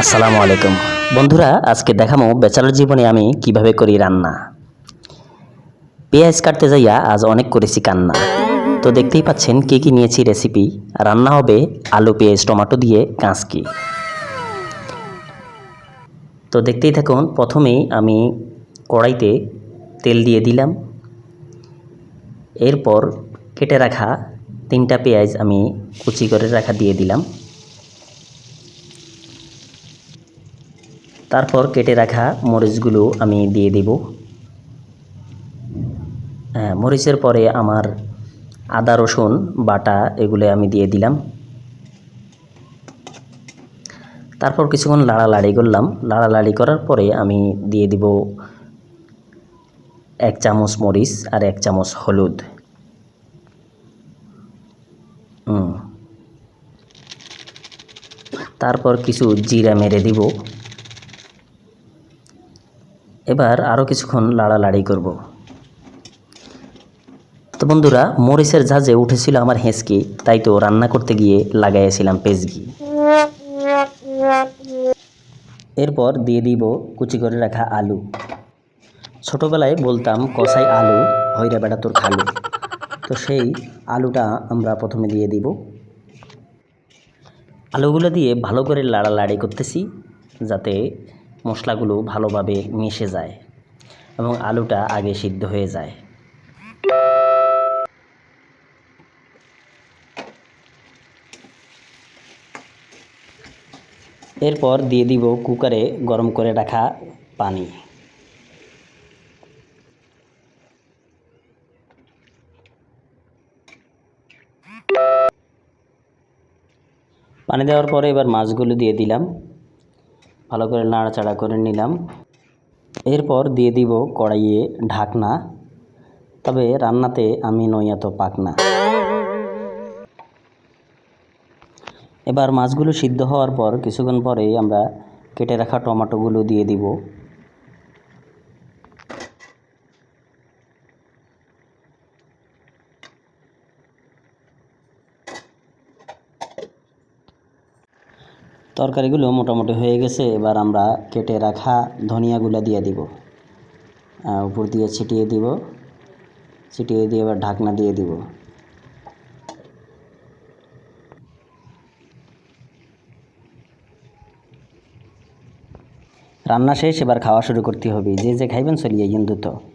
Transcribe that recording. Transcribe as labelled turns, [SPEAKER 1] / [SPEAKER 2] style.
[SPEAKER 1] আসসালামু আলাইকুম। বন্ধুরা, আজকে দেখামো বেচারার জীবনে আমি কীভাবে করি রান্না। পেঁয়াজ কাটতে যাইয়া আজ অনেক করেছি কান্না। তো দেখতেই পাচ্ছেন কি কি নিয়েছি রেসিপি রান্না হবে আলু, পেঁয়াজ, টমেটো দিয়ে কাঁচকি। তো দেখতেই থাকুন, প্রথমেই আমি কড়াইতে তেল দিয়ে দিলাম। এরপর কেটে রাখা তিনটা পেঁয়াজ আমি কুচি করে রাখা দিয়ে দিলাম। তারপর কেটে রাখা মরিচগুলো আমি দিয়ে দেব। হ্যাঁ মরিচের পরে আমার আদা, রসুন, বাটা এগুলো আমি দিয়ে দিলাম। তারপর কিছুক্ষণ লাড়ালাড়ি করলাম। লাড়ালাড়ি করার পরে আমি দিয়ে দিব এক চামচ মরিচ আর এক চামচ হলুদ। তারপর কিছু জিরা মেরে দিব। এবার আরও কিছুক্ষণ লাড়ালাড়ি করব। তো বন্ধুরা, মরিচের ঝাঁজে উঠেছিল আমার হেঁচকি, তাই তো রান্না করতে গিয়ে লাগাইয়াছিলাম পেজগি এরপর দিয়ে দিব কুচি করে রাখা আলু। ছোটোবেলায় বলতাম কষাই আলু, হইরা বেড়া তোর খালু। তো সেই আলুটা আমরা প্রথমে দিয়ে দিব। আলুগুলো দিয়ে ভালো করে লাড়ালাড়ি করতেছি, যাতে মশলাগুলো ভালোভাবে মিশে যায় এবং আলুটা আগে সিদ্ধ হয়ে যায়। এরপর দিয়ে দিব কুকারে গরম করে রাখা পানি। পানি দেওয়ার পরে এবার মাছগুলো দিয়ে দিলাম। ভালো করে নাড়াচাড়া করে নিলাম। এরপর দিয়ে দিব কড়াইয়ে ঢাকনা। তবে রান্নাতে আমি নই এত পাকনা এবার মাছগুলো সিদ্ধ হওয়ার পর কিছুক্ষণ পরেই আমরা কেটে রাখা টমেটোগুলো দিয়ে দিব। তরকারিগুলো মোটামুটি হয়ে গেছে, এবার আমরা কেটে রাখা ধনিয়াগুলো দিয়ে দিব। উপর দিয়ে ছিটিয়ে দিব। ছিটিয়ে দিয়ে এবার ঢাকনা দিয়ে দিব। রান্না শেষ, এবার খাওয়া শুরু করতে হবে। যে যে খাইবেন চলিয়ে কিন্তু তো